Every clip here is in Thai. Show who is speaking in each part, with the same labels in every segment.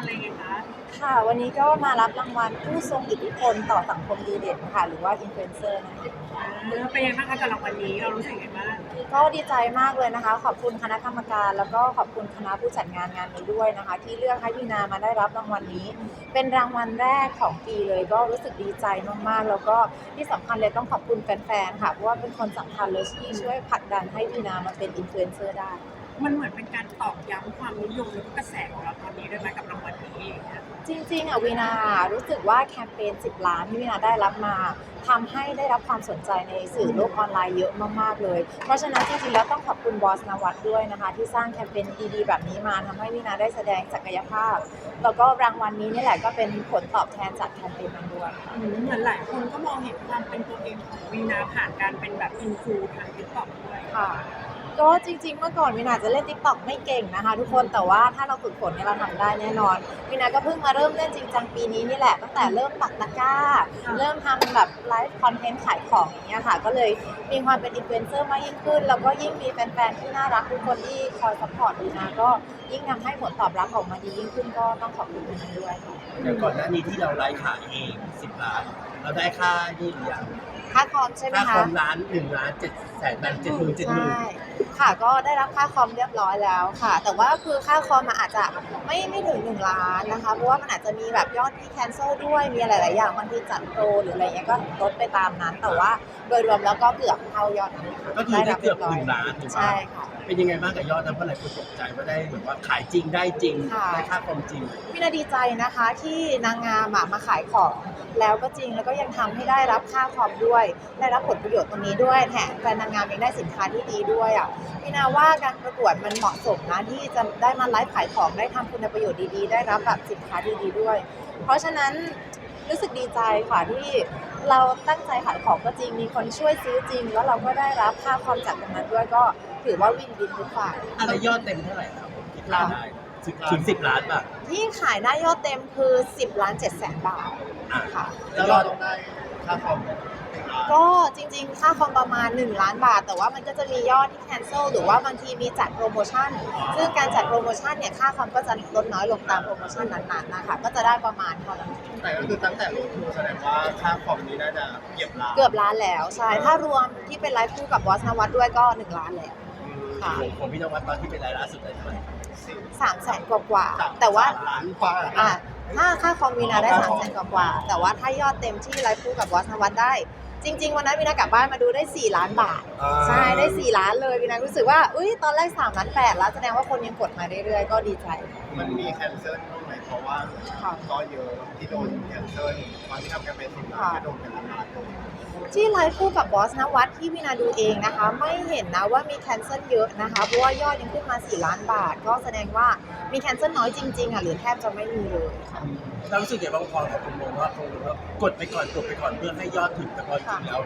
Speaker 1: อะไรไงคะ
Speaker 2: ค่ะ วันนี้ก็มารับรางวัลผู้ทรงอิทธิพลต่อสังคมดีเด่นค่ะ หรือว่าอินฟลูเอนเซอร์นะคะ
Speaker 1: เออเป็นยังไงบ้างคะกับรางวัลนี้เรารู้สึกยังไงบ้าง
Speaker 2: ก็ดีใจมากเลยนะคะ ขอบคุณคณะกรรมการแล้วก็ขอบคุณคณะผู้จัดงานงานนี้ด้วยนะคะ ที่เลือกให้พี่นามาได้รับรางวัลนี้ เป็นรางวัลแรกของปีเลยก็รู้สึกดีใจมากๆ แล้วก็ที่สำคัญเลยต้องขอบคุณแฟนๆค่ะเพราะว่าเป็นคนสำคัญเลยที่ช่วยผลักดันให้พี่นามาเป็นอินฟลูเอนเซอร์ได้
Speaker 1: มันเหมือนเป็นการตอกย้ำความนิยมและก็กระแสของเราตอนนี้ด้วยไหมกับรางวัลนี้อย่างเงี้ย
Speaker 2: จริงๆอะวีนารู้สึกว่าแคมเปญ 10 ล้านที่วีนาได้รับมาทำให้ได้รับความสนใจในสื่อโลกออนไลน์เยอะมากๆเลย เพราะฉะนั้นจริงๆแล้วต้องขอบคุณบอสนวัตด้วยนะคะ ที่สร้างแคมเปญดีๆ แบบนี้มาทำให้วีนาได้แสดงศักยภาพ แล้วก็รางวัลนี้นี่แหละก็เป็นผลตอบแทนจากแคมเปญนั้นด้วย
Speaker 1: อืมเหมือนหลายคนก็มองเห็นความเป็นตัวเองของวีนาผ่านการเป็นแบบอินฟูทางติ๊กต็อกด้วย
Speaker 2: ค่ะ ก็จริง ๆ เมื่อก่อนวินาจะเล่นทิกตอกไม่เก่งนะคะ ทุกคนแต่ว่าถ้าเราฝึกฝนเนี่ยเราทำได้แน่นอนวินาก็เพิ่งมาเริ่มเล่นจริงจังปีนี้นี่แหละตั้งแต่เริ่มปักตะกร้า เริ่มทำแบบไลฟ์คอนเทนต์ขายของอย่างเงี้ยค่ะ ก็เลยมีความเป็นอินฟลูเอนเซอร์มากยิ่งขึ้น แล้วก็ยิ่งมีแฟนๆที่น่ารักทุกคนที่คอยสปอร์ตวินาก็ ยิ่งทำให้ผลตอบรับออกมาดียิ่งขึ้นก็ต้องขอบคุณวินาด้วยค่ะ
Speaker 3: อย่างก่อนหน้านี้ที่เราไลฟ์ขายเอง10ล้าน เราได้ค่านี่หรือยัง
Speaker 2: ค่าคอมใช่ไหม
Speaker 3: ค่า
Speaker 2: คะ
Speaker 3: คอมล้าน1ล้าน7แสนแบนเจ็ดหมื่นเจ็ดหมื่น
Speaker 2: ใช่ค่ะก็ได้รับค่าคอมเรียบร้อยแล้วค่ะ แต่ว่าคือค่าคอมมันอาจจะไม่ไม่ถึง1ล้านนะคะ เพราะว่ามันอาจจะมีแบบยอดที่แคนเซิลด้วยมีหลายๆอย่างบางทีจัดโปรหรืออะไรเงี้ยก็ลดไปตามนั้น แต่ว่า โดยรวมแล้วก็เกือบเท่ายอดนั้นค่ะ
Speaker 3: ก็คือได้เกือบ
Speaker 2: รั
Speaker 3: หนึ่งล้านถูกปะ
Speaker 2: ใช่ค่ะ
Speaker 3: เป็นยังไงบ้างกับยอดนั้นเพราะหลายคนตกใจว่าได้แบบว่าขายจริงได้จริง
Speaker 2: ค่ะ
Speaker 3: ได้ค่าคอมจริง
Speaker 2: วินาดีใจนะคะที่นางงามอะมาขายของแล้วก็จริงแล้วก็ยังทำให้ได้รับค่าคอมด้วย ได้รับผลประโยชน์ตรงนี้ด้วยแถมแฟนนางงามยังได้สินค้าที่ดีด้วยอะวินาว่าการประกวดมันเหมาะสมนะที่จะได้มาไลฟ์ขายของได้ทำคุณประโยชน์ดีๆ ได้รับแบบสินค้าดีๆด้วย เพราะฉะนั้นรู้สึกดีใจค่ะที่ เราตั้งใจขายของก็จริง มีคนช่วยซื้อจริง แล้วเราก็ได้รับค่าคอมจากตรงนั้นด้วยก็ถือว่าวินวินทุกฝ่าย
Speaker 3: อะไรยอดเต็มเท่าไหร่ครับคิดรายได้ถึง10ล้านบาท
Speaker 2: ที่ขายได้ยอดเต็มคือ 10 ล้าน7แสนบาท
Speaker 3: อะ
Speaker 2: ค่ะ
Speaker 3: แล้วยอดได้ ค่าคอม
Speaker 2: ก็จริงๆ ค่าคอมประมาณ 1 ล้านบาท แต่ว่ามันก็จะมียอดที่ cancel หรือว่าบางทีมีจัดโปรโมชั่น ซึ่งการจัดโปรโมชั่นเนี่ย ค่าคอมก็จะลดน้อยลงตามโปรโมชั่นนั้นๆ นะคะ ก็จะได้ประมาณเท่านั้น
Speaker 4: แต่ก็คือตั้งแต่ลงทุนแสดงว่าค่าคอมนี้น่าจะเก็บล้าน
Speaker 2: เกือบล้านแล้วใช่ ถ้ารวมที่เป็นไลฟ์คู่กับบอสนวัตด้วยก็ 1 ล้านแล้วค่ะ
Speaker 3: ของของพี่นวัดตอนที่เป็นรายล่าสุดได้เท่าไหร่
Speaker 2: สามแสนกว่าๆแต่ว่า
Speaker 4: ล้านกว่า
Speaker 2: อะ ถ้าค่าคอมวีนาได้สามแสนกว่าๆแต่ว่าถ้ายอดเต็มที่ไลฟ์คู่กับบอสนวัตได้ จริง ๆ วันนั้นวีนากลับบ้านมาดูได้ 4 ล้านบาทใช่ได้ 4 ล้านเลยวีนารู้สึกว่าอุ้ยตอนแรก3ล้าน8แล้วแสดงว่าคนยังกดมาเรื่อยๆก็ดีใจ
Speaker 4: มันมีแคนเซิลบ้างไหม เพราะว่า
Speaker 2: ค่ะ
Speaker 4: ก็เยอะที่โดนแคนเซิลตอนที่ทำแคมเปญสิบล้านก็โดนเป็นล้านๆเลย
Speaker 2: ที่ไลฟ์คู่กับบอสนวัตที่วีนาดูเองนะคะ ไม่เห็นนะว่ามีแคนเซิลเยอะนะคะเพราะว่ายอดยังขึ้นมา 4 ล้านบาท ก็แสดงว่ามีแคนเซิลน้อยจริงๆอะหรือแทบจะไม่มีเลยค่ะ
Speaker 3: เรารู้สึกอย่างบางพอกับคุณมองว่าคงว่ากดไปก่อนกดไปก่อนเพื่อให้ยอดถึงแต่พอจริงแล้ว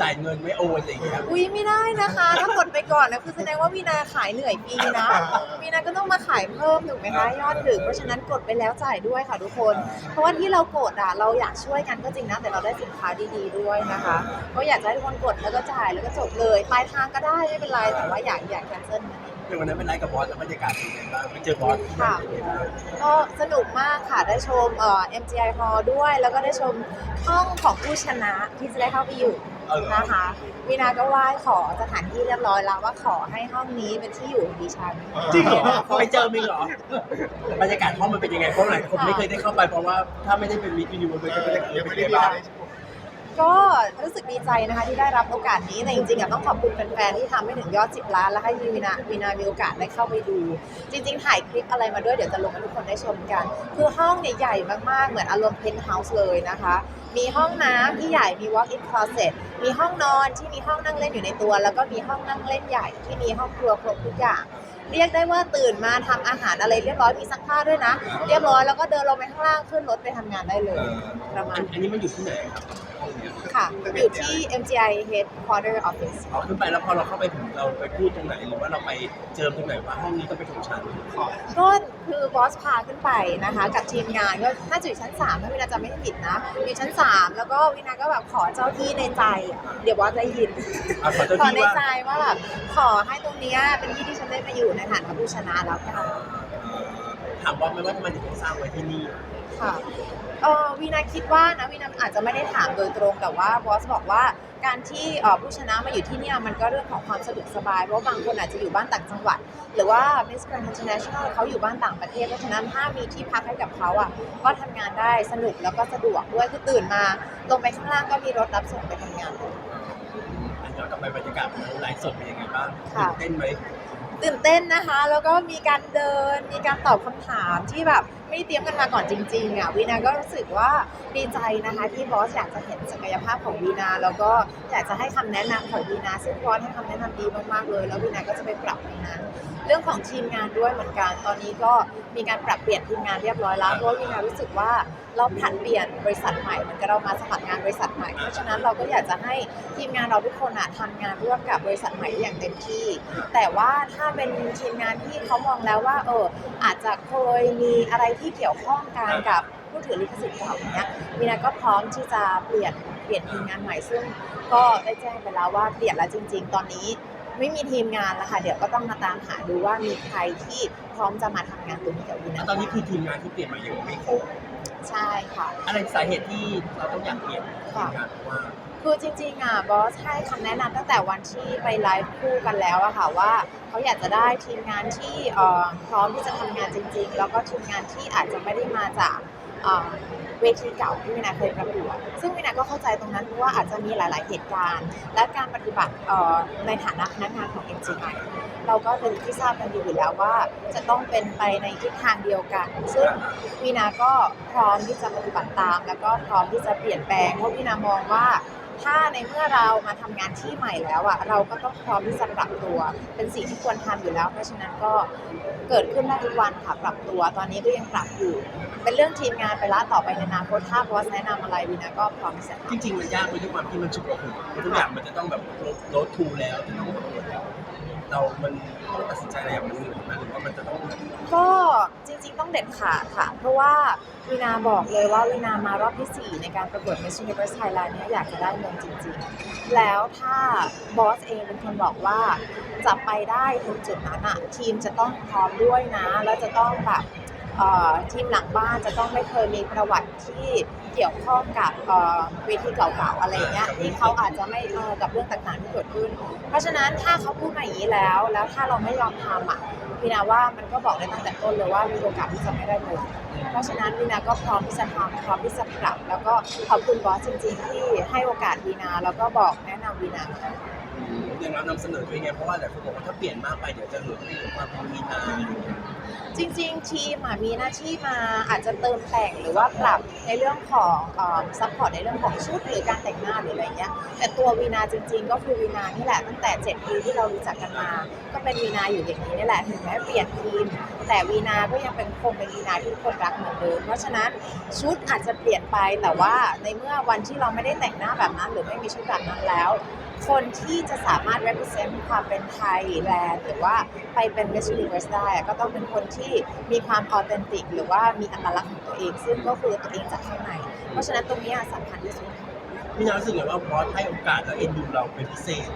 Speaker 3: จ่ายเงินไม่โอนอะไรอย่างเงี้ย
Speaker 2: อุ้ยไม่ได้นะคะ ถ้ากดไปก่อนนะคือแสดงว่าวีนาขายเหนื่อยปีนะวีนาก็ต้องมาขายเพิ่มถูกไหมคะยอดถึงเพราะฉะนั้นกดไปแล้วจ่ายด้วยค่ะทุกคน เพราะว่าที่เรากดอะเราอยากช่วยกันก็จริงนะแต่เราได้สินค้าดีๆด้วยนะคะ ก็อยากจะให้ทุกคนกดแล้วก็จ่ายแล้วก็จบเลยปลายทางก็ได้ไม่เป็นไรแต่ว่าอยากอยากแคนเซิลนั่น เอง
Speaker 3: อย่างวันนั้นเป็นไลฟ์กับบอสแล้วบรรยากาศเป็นยังไงบ้างไปเจอบอสที่นั่นเป็นยังไงบ้าง
Speaker 2: ก็สนุกมากค่ะได้ชมเอ่อ MGI Hall ด้วย แล้วก็ได้ชมห้องของผู้ชนะที่จะได้เข้าไปอยู่
Speaker 3: เออ
Speaker 2: นะคะวินาก็ไหว้ขอสถานที่เรียบร้อยแล้วว่าขอให้ห้องนี้เป็นที่อยู่ของดิฉัน
Speaker 3: จริงเหรอไปเจอมิงเหรอบรรยากาศห้องมันเป็นยังไงเพราะหลายคนไม่เคยได้เข้าไปเพราะว่าถ้าไม่ได้เป็นมิตรวิวมันก็ไม่ได้
Speaker 4: ยัง
Speaker 3: ไม่
Speaker 4: ไม่
Speaker 3: ได้
Speaker 4: ได้
Speaker 3: บ้า
Speaker 4: ได้
Speaker 3: ง
Speaker 2: ก็รู้สึกดีใจนะคะที่ได้รับโอกาสนี้แต่จริงๆอะต้องขอบคุณแฟนๆที่ทำให้ถึงยอด 10 ล้าน แล้วให้วีนาวีนามีโอกาสได้เข้าไปดู จริงๆ ถ่ายคลิปอะไรมาด้วยเดี๋ยวจะลงให้ทุกคนได้ชมกัน คือห้องเนี่ยใหญ่มากๆ เหมือนอารมณ์เพนท์เฮาส์เลยนะคะ มีห้องน้ำที่ใหญ่มี walk in closet มีห้องนอนที่มีห้องนั่งเล่นอยู่ในตัว แล้วก็มีห้องนั่งเล่นใหญ่ที่มีห้องครัวครบทุกอย่าง เรียกได้ว่าตื่นมาทำอาหารอะไรเรียบร้อยมีซักผ้าด้วยนะ เรียบร้อยแล้วก็เดินลงไปข้างล่างขึ้นรถไปทำงานได้เลย ประมาณ
Speaker 3: อันนี้มันอยู่ที่ไหนครับห้องเนี้ย
Speaker 2: ค่ะ อยู่ที่ MGI Headquarter Office
Speaker 3: เอาขึ้นไปแล้วพอเราเข้าไปถึงเราไปพูดตรงไหนหรือว่าเราไปเจอตรงไหนว่าห้องนี้ต้องเป็นของฉัน
Speaker 2: ก็คือบอสพาขึ้นไปนะคะ กับทีมงานก็น่าจะอยู่ชั้น3ถ้าวินาจะไม่ผิดนะ อยู่ชั้น 3 แล้วก็วินาก็แบบขอเจ้าที่ในใจอะเดี๋ยวบอสได้ยิน
Speaker 3: อะขอเจ้า
Speaker 2: ขอ
Speaker 3: ที่
Speaker 2: ใน
Speaker 3: ว่า
Speaker 2: ใจว่าแบบขอให้ตรงเนี้ยเป็นที่ที่ฉันได้มาอยู่ในฐานะผู้ชนะแล้วกัน
Speaker 3: ทถามบอสไหมว่าทำไมถึงต้องสร้างไว้ที่นี่
Speaker 2: ค่ะ เออวีนาคิดว่านะวีนาอาจจะไม่ได้ถามโดยตรงแต่ว่าบอสบอกว่าการที่เอ่อผู้ชนะมาอยู่ที่เนี่ยมันก็เรื่องของความสะดวกสบาย เพราะว่าบางคนอาจจะอยู่บ้านต่างจังหวัด หรือว่า Miss Grand International เขาอยู่บ้านต่างประเทศ เพราะฉะนั้นถ้ามีที่พักให้กับเขาอะก็ทำงานได้สนุกแล้วก็สะดวกด้วยคือตื่นมา ลงไปข้างล่างก็มีรถรับส่งไปทำงานเลย
Speaker 3: ย้อนกลับไปบรรยากาศวันนั้นไลฟ์สดเป็นยังไงบ้าง
Speaker 2: ค่ะ
Speaker 3: ตื่นเต้นไหม
Speaker 2: ตื่นเต้นนะคะ แล้วก็มีการเดิน มีการตอบคำถามที่แบบ ไม่ได้เตรียมกันมาก่อนจริงๆอะวีนาก็รู้สึกว่าดีใจนะคะที่บอสอยากจะเห็นศักยภาพของวีนา แล้วก็อยากจะให้คำแนะนำของวีนา ซึ่งบอสให้คำแนะนำดีมากๆเลย แล้ววีนาก็จะไปปรับตรงนั้น เรื่องของทีมงานด้วยเหมือนกัน ตอนนี้ก็มีการปรับเปลี่ยนทีมงานเรียบร้อยแล้วเพราะวีนารู้สึกว่าเราผัดเปลี่ยนบริษัทใหม่เหมือนกับเรามาสมัครงานบริษัทใหม่ เพราะฉะนั้นเราก็อยากจะให้ทีมงานเราทุกคนอะทำงานร่วมกับบริษัทใหม่อย่างเต็มที่ แต่ว่าถ้าเป็นทีมงานที่เขามองแล้วว่าเอออาจจะเคยมีอะไรที่เกี่ยวข้องกันกับผู้ถือลิขสิทธิ์เก่าอย่างเงี้ยวีนาก็พร้อมที่จะเปลี่ยนเปลี่ยนทีมงานใหม่ซึ่งก็ได้แจ้งไปแล้วว่าเปลี่ยนแล้วจริง ๆ ตอนนี้ไม่มีทีมงานแล้วค่ะเดี๋ยวก็ต้องมาตามหาดูว่ามีใครที่พร้อมจะมาทำงานตรงนี้กับวี
Speaker 3: แล้
Speaker 2: นา
Speaker 3: วตอนนี้คือทีมงานที่เปลี่ยนมายังไม่ครบ
Speaker 2: ใช่ค่ะ
Speaker 3: อะไรสาเหตุที่เราต้องอยากเปลี่ยนทีมงานเพราะว่า
Speaker 2: คือจริงๆอะบอสให้คำแนะนำตั้งแต่วันที่ไปไลฟ์คู่กันแล้วอะค่ะว่าเขาอยากจะได้ทีมงานที่พร้อมที่จะทำงานจริง ๆ แล้วก็ทีมงานที่อาจจะไม่ได้มาจากเวทีเก่าที่วินาเคยประกวดซึ่งวินาก็เข้าใจตรงนั้นเพราะว่าอาจจะมีหลาย ๆ เหตุการณ์ และการปฏิบัติในฐานะพนักงานของ MGI เราก็เป็นที่ทราบกันดีอยู่แล้วว่าจะต้องเป็นไปในทิศทางเดียวกัน ซึ่งวีนาก็พร้อมที่จะปฏิบัติตาม แล้วก็พร้อมที่จะเปลี่ยนแปลงเพราะวีนามองว่า ถ้าในเมื่อเรามาทำงานที่ใหม่แล้วอะเราก็ต้องพร้อมที่จะปรับตัว เป็นสิ่งที่ควรทำอยู่แล้ว เพราะฉะนั้นก็เกิดขึ้นได้ทุกวันค่ะปรับตัว ตอนนี้ก็ยังปรับอยู่ เป็นเรื่องทีมงานไปละต่อไปในอนาคตถ้าบอสแนะนำอะไรวีนาก็พร้อมที่จะ
Speaker 3: จริงๆมันยากไปด้วยความที่มันชุกระหุกทุกอย่างมันจะต้องแบบโลดทูแล้วจะต้องแบบ เรา มันต้องตัดสินใจอะไรอย่างมันเหนื่อยไหมหรือว่ามันจะต้อง
Speaker 2: ก็จริงๆต้องเด็ดขาดค่ะ เพราะว่าวีนาบอกเลยว่าวีนามารอบที่ 4 ในการประกวด Miss Universe Thailand เนี่ยอยากจะได้เงินจริงๆ แล้วถ้าบอสเองเป็นคนบอกว่าจะไปได้ถึงจุดนั้นอะทีมจะต้องพร้อมด้วยนะ แล้วจะต้องแบบ ทีมหลังบ้านจะต้องไม่เคยมีประวัติที่เกี่ยวข้องกับเวทีเก่าๆอะไรเงี้ยที่เขาอาจจะไม่กับเรื่องต่างๆที่เกิดขึ้น เพราะฉะนั้นถ้าเขาพูดมาอย่างนี้แล้ว แล้วถ้าเราไม่ยอมทำอะวีนาว่ามันก็บอกได้ตั้งแต่ต้นเลยว่ามีโอกาสที่จะไม่ได้เงินเพราะฉะนั้นวีนาก็พร้อมที่จะทำพร้อมที่จะปรับ แล้วก็ขอบคุณบอสจริงๆที่ให้โอกาสวีนาแล้วก็บอกแนะนำวีนาค่ะ
Speaker 3: อย่างเรานำเสนอด้วยไงเพราะว่าแต่คนบอกว่าถ้าเปลี่ยนมากไปเดี๋ยวจะเหลือไม่เหลือความเป็นมีนาอะไรอย่าง
Speaker 2: จริงๆ ทีมอะมีหน้าที่มาอาจจะเติมแต่งหรือว่าปรับในเรื่องของซัพพอร์ตในเรื่องของชุดหรือการแต่งหน้าหรืออะไรเงี้ยแต่ตัววีนาจริง ๆ ก็คือวีนานี่แหละตั้งแต่ 7 ปีที่เรารู้จักกันมา ก็เป็นวีนาอยู่อย่างนี้นี่แหละถึงแม้เปลี่ยนทีม แต่วีนาก็ยังเป็นคงเป็นวีนาที่ทุกคนรักเหมือนเดิมเพราะฉะนั้นชุดอาจจะเปลี่ยนไปแต่ว่าในเมื่อวันที่เราไม่ได้แต่งหน้าแบบนั้น หรือไม่มีชุดแบบนั้นแล้ว คนที่จะสามารถ represent ความเป็นไทยแลนด์หรือว่าไปเป็น Miss Universe ได้อะก็ต้องเป็นคนที่มีความ authentic หรือว่ามีอัตลักษณ์ของตัวเอง ซึ่งก็คือตัวเองจากข้างใน เพราะฉะนั้นตรงนี้อะสำคัญที่สุด
Speaker 3: พี่นารู้สึกไงว่าบอสให้โอกาสและเอ็นดูเราเป็นพิเศษ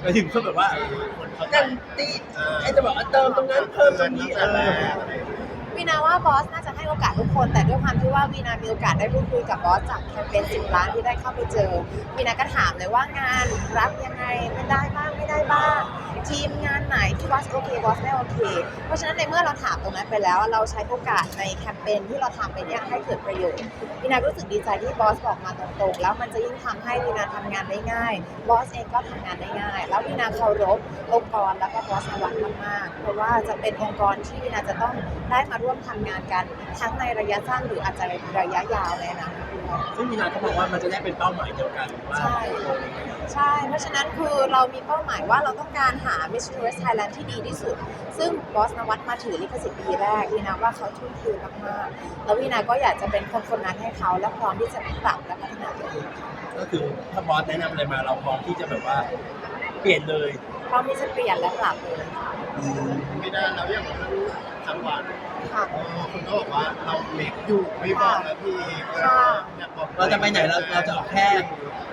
Speaker 3: ไปถึงเพื่อแบบว่านั่นตีไอ้จะบอกว่าเติมตรงนั้นเพิ่มตรงนี้เออ
Speaker 2: วีนาว่าบอสน่าจะ ให้โอกาสทุกคน แต่ด้วยความที่ว่าวีนามีโอกาสได้พูดคุยกับบอสจากแคมเปญสิบล้านที่ได้เข้าไปเจอวีนาก็ถามเลยว่างานรับยังไงไม่ได้บ้างไม่ได้บ้าง ทีมงานไหนที่บอสโอเคบอสไม่โอเค เพราะฉะนั้นในเมื่อเราถามตรงนั้นไปแล้ว เราใช้โอกาสในแคมเปญที่เราทำไปเนี่ยให้เกิดประโยชน์วีนารู้สึกดีใจที่บอสบอกมาตรงๆ แล้วมันจะยิ่งทำให้วีนาทำงานได้ง่ายบอสเองก็ทำงานได้ง่าย แล้ววีนาเคารพองค์กรแล้วก็บอสนวัตมากๆเพราะว่าจะเป็นองค์กรที่วีนาจะต้องได้มาร่วมทำงานกัน ทั้งในระยะสั้นหรืออาจจะในระยะยาวในอนาคตด้วย
Speaker 3: ซึ่งพี่นาเขาบอกว่ามันจะได้เป็นเป้าหมายเดียวกันว่า
Speaker 2: ใช่ใช่ เพราะฉะนั้นคือเรามีเป้าหมายว่าเราต้องการหา Miss Universe Thailand ที่ดีที่สุด ซึ่งบอสนวัตมาถือลิขสิทธิ์ปีแรกวีนาว่าเขาทุ่มเทมากๆแล้ววีนาก็อยากจะเป็นคนคนนั้นให้เขาและพร้อมที่จะปรับและพัฒนาตัวเอง
Speaker 3: ก็คือถ้าบอสแนะนำอะไรมาเราพร้อมที่จะแบบว่าเปลี่ยนเลย
Speaker 2: พร้อมที่จะเปลี่ยนและปรับเลย
Speaker 4: ไม่ได้เราอย่าง เรื่องหวาน
Speaker 2: ค่ะ
Speaker 4: เออคุณก็บอกว่าเราเล็กอยู่ไม่บอกนะพี่
Speaker 2: ค่ะ
Speaker 4: อยากบอก
Speaker 3: เราจะไปไหนเราเราจะออกแค่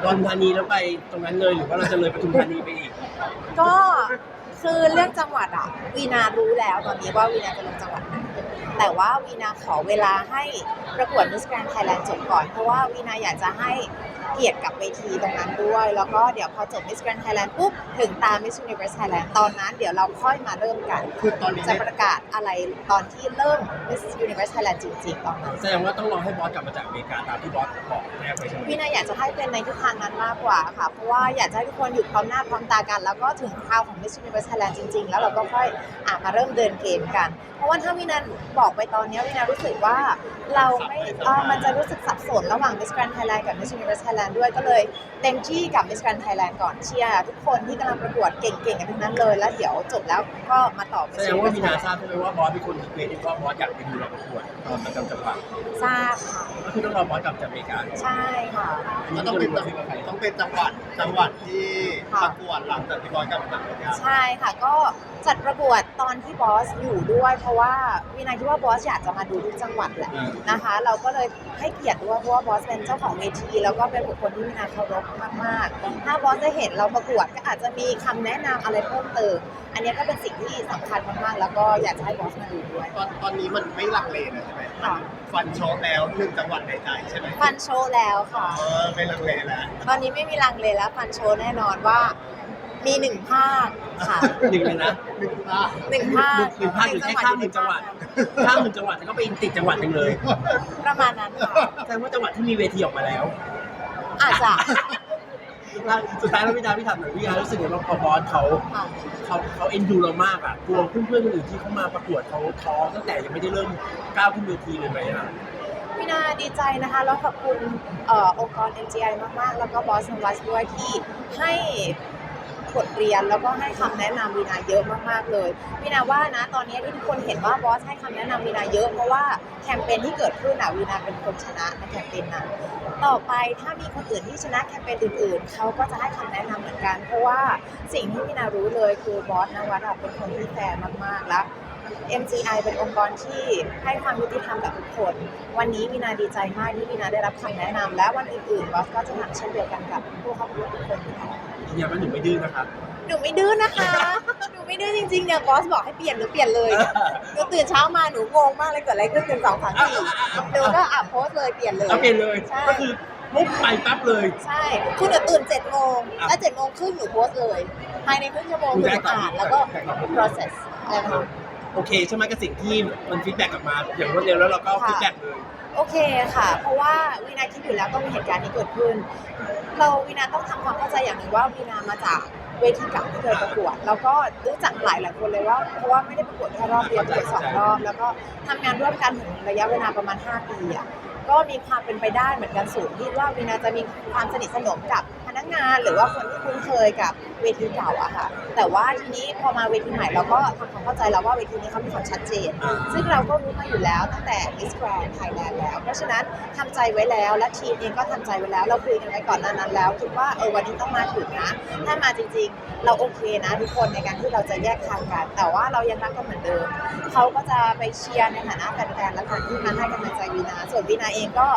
Speaker 3: ดอนธานีแล้วไปตรงนั้นเลยหรือว่าเราจะเลยปทุมธานีไปอีก
Speaker 2: ก็คือเรื่องจังหวัดอะวีนารู้แล้วตอนนี้ว่าวีนาจะลงจังหวัดไหนแต่ว่าวีนาขอเวลาให้ประกวด Miss Grand Thailand จบก่อน เพราะว่าวีนาอยากจะให้ เกียรติกับเวทีตรงนั้นด้วย แล้วก็เดี๋ยวพอจบ Miss Grand Thailand ปุ๊บถึงตาม Miss Universe Thailand ตอนนั้นเดี๋ยวเราค่อยมาเริ่มกัน
Speaker 3: คือตอนนี้
Speaker 2: จะประกาศอะไรตอนที่เริ่ม Miss Universe Thailand จริงๆตอนนั้น
Speaker 3: แสดงว่าต้องรอให้บอสกลับมาจากอเมริกาตามที่บอสบอกแม่ไปใช่ไหม
Speaker 2: พี่นาอยากจะให้เป็นในทิศทางนั้นมากกว่าค่ะ เพราะว่าอยากจะให้ทุกคนอยู่พร้อมหน้าพร้อมตากัน แล้วก็ถึงคราวของ Miss Universe Thailand จริง ๆ แล้วเราก็ค่อยอะมาเริ่มเดินเกมกัน เพราะว่าถ้าวินาบอกไปตอนนี้วินารู้สึกว่าเราไม่เอ่อมันจะรู้สึกสับสนระหว่าง Miss Grand Thailand กับ Miss Universe Thailand ด้วยก็เลยเต็มที่กับ Miss Grand Thailand ก่อนเชียร์ทุกคนที่กำลังประกวดเก่งๆกันทั้งนั้นเลย แล้วเดี๋ยวจบแล้วก็มาต่อ
Speaker 3: แส
Speaker 2: Miss
Speaker 3: ดงว่า
Speaker 2: Universe
Speaker 3: มีนา
Speaker 2: Thailand
Speaker 3: ทราบใช่ไหมว่าบอสเป็นคนรีเควสที่ว่าบอสอยากไปดูเราประกวดตอนประจำจังหวัด
Speaker 2: ทราบค่ะ
Speaker 3: ก็คือต้องรอบอสกลับจากอเมริกาก่อน
Speaker 2: ใช่ค่ะ
Speaker 4: ก็ต้องเป็นจังต้องเป็นจังหวัดจังหวัดที่ประกวดหลังจากที่บอลกลับมาจากอเมริกา
Speaker 2: ใช่ค่ะก็จัดประกวดตอนที่บอสอยู่ด้วยเพราะว่าวินาคิดว่าบอสอยากจะมาดูทุกจังหวัดแหละนะคะ เราก็เลยให้เกียรติด้วยเพราะว่าบอสเป็นเจ้าของเวทีแล้วก็เป็นบุคคลที่วินาเคารพมากๆ ถ้าบอสได้เห็นเราประกวดก็อาจจะมีคำแนะนำอะไรเพิ่มเติม อันนี้ก็เป็นสิ่งที่สำคัญมากๆ แล้วก็อยากจะให้บอสมาดูด้วย
Speaker 4: ตอนตอนนี้มันไม่ลังเลเลยใช่ไหม
Speaker 2: ค่ะ
Speaker 4: ฟันโชว์แล้วหนึ่งจังหวัดในใจใช่ไหม
Speaker 2: ฟันโชว์แล้วค่ะ
Speaker 4: เออไม่ลังเลแล้ว
Speaker 2: ตอนนี้ไม่มีลังเลแล้วฟันโชว์แน่นอนว่ามีหนึ่งภาคค่ะ
Speaker 3: หนึ่งเลยนะ
Speaker 4: หนึ่งภาค
Speaker 2: หนึ่งภาค
Speaker 3: หนึ่งภาคอยู่แค่ข้ามหนึ่งจังหวัดข้ามหนึ่งจังหวัดแล้วก็ไปติดจังหวัดหนึ่งเลย
Speaker 2: ประมาณนั้นค่ะ
Speaker 3: แสดงว่าจังหวัดที่มีเวทีออกมาแล้ว
Speaker 2: อาจจะ
Speaker 3: สุดท้ายแล้วพี่ดาพี่ถามหน่อยพี่ดารู้สึกไงว่าพอบอสเขา
Speaker 2: ค่ะ
Speaker 3: เขาเขาเอ็นดูเรามากอะกลัวเพื่อนๆคนอื่นที่เขามาประกวดเขาท้อตั้งแต่ยังไม่ได้เริ่มก้าวขึ้นเวทีเลยไหมอะ
Speaker 2: วินาดีใจนะคะ แล้วขอบคุณเอ่อองค์กร MGI มาก ๆ แล้วก็บอสนวัสด้วยที่ให้ บทเรียนแล้วก็ให้คำแนะนำวีนาเยอะมากๆเลยวีนาว่านะตอนนี้ที่ทุกคนเห็นว่าบอสให้คำแนะนำวีนาเยอะเพราะว่าแคมเปญที่เกิดขึ้นอะวีนาเป็นคนชนะในแคมเปญนั้นต่อไปถ้ามีคนอื่นที่ชนะแคมเปญอื่น ๆเขาก็จะให้คำแนะนำเหมือนกัน เพราะว่าสิ่งที่วีนารู้เลยคือบอสนวัสอะเป็นคนที่แฟร์มากๆแล้ว MGI เป็นองค์กรที่ให้ความยุติธรรมกับทุกคน วันนี้วีนาดีใจมากที่วีนาได้รับคำแนะนำและวันอื่นๆบอสก็จะทำเช่นเดียวกันกับผู้เข้าระกวดทุกคนค่ะ
Speaker 3: ยืนยันว่าหนูไม่ดื้อนะครับ
Speaker 2: หนูไม่ดื้อนะคะ หนูไม่ดื้อจริงๆเนี่ยบอสบอกให้เปลี่ยนหนูเปลี่ยนเลยเนี่ยหนูตื่นเช้ามาหนูงงมากเลยเกิดอะไรขึ้นหนึ่งสองสามสี่หนูก็อะโพสต์เลยเปลี่ยนเลย
Speaker 3: เอาเปลี่ยนเลย
Speaker 2: ใช่
Speaker 3: ก็คือปุ๊บไปปั๊บเลย
Speaker 2: ใช่คุณหนูตื่นเจ็ดโมง
Speaker 3: อะ
Speaker 2: แล้วเจ็ดโมงครึ่งหนูโพสต์เลย ภายในครึ่งชั่วโมง
Speaker 3: ดู
Speaker 2: คือ
Speaker 3: ได้
Speaker 2: หนู
Speaker 3: ต่อ
Speaker 2: อ่านแล้วก็
Speaker 3: ได้ต่อ
Speaker 2: process อะไรนะคะ
Speaker 3: โอเคใช่ไหมกับสิ่งที่มันฟีดแบ็กกลับมาอย่างรวดเร็วแล้วเราก็
Speaker 2: ค่ะ
Speaker 3: ฟีดแบ็กเลย
Speaker 2: โอเคค่ะ เพราะว่าวินาคิดอยู่แล้วต้องมีเหตุการณ์นี้เกิดขึ้น เราวินาต้องทำความเข้าใจอย่างหนึ่งว่าวินามาจากเวทีเก่าที่เคยประกวด แล้วก็รู้จักหลายหลายๆคนเลยว่าเพราะว่าไม่ได้ประกวดแค่รอบเดียวประกวดสองรอบ แล้วก็ทำงานร่วมกันถึงระยะเวลาประมาณ 5 ปีอะก็มีความเป็นไปได้เหมือนกันสูงที่ว่าวินาจะมีความสนิทสนมกับ พนักงาน หรือว่าคนที่คุ้นเคยกับเวทีเก่าอะค่ะ แต่ว่าทีนี้พอมาเวทีใหม่เราก็ทำความเข้าใจแล้วว่าเวทีนี้เขามีความชัดเจน ซึ่งเราก็รู้มาอยู่แล้วตั้งแต่ Miss Grand Thailand แล้ว เพราะฉะนั้นทำใจไว้แล้วและทีมเองก็ทำใจไว้แล้ว เราคุยกันไว้ก่อนหนานั้นแล้วคิดว่าเออวันนี้ต้องมาถึงนะ ถ้ามาจริงๆ เราโอเคนะทุกคนในการที่เราจะแยกทางกัน แต่ว่าเรายังรักกันเหมือนเดิมเขาก็จะไปเชียร์ในฐานะแฟนๆและกันที่มาให้กำลังใจวีนาส่วนวีนาเองก็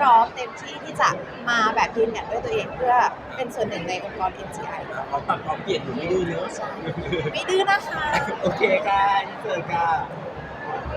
Speaker 2: พร้อมเต็มที่ที่จะมาแบบยืนหยัดด้วยตัวเองเพื่อเป็นส่วนหนึ่งในองค์กร MGI
Speaker 3: เขาปรับความเปลี่ยนหนูไม่ดื้อเนอะ
Speaker 2: ไม่ดื้อนะคะ
Speaker 3: โอเคค่ะเจอกัน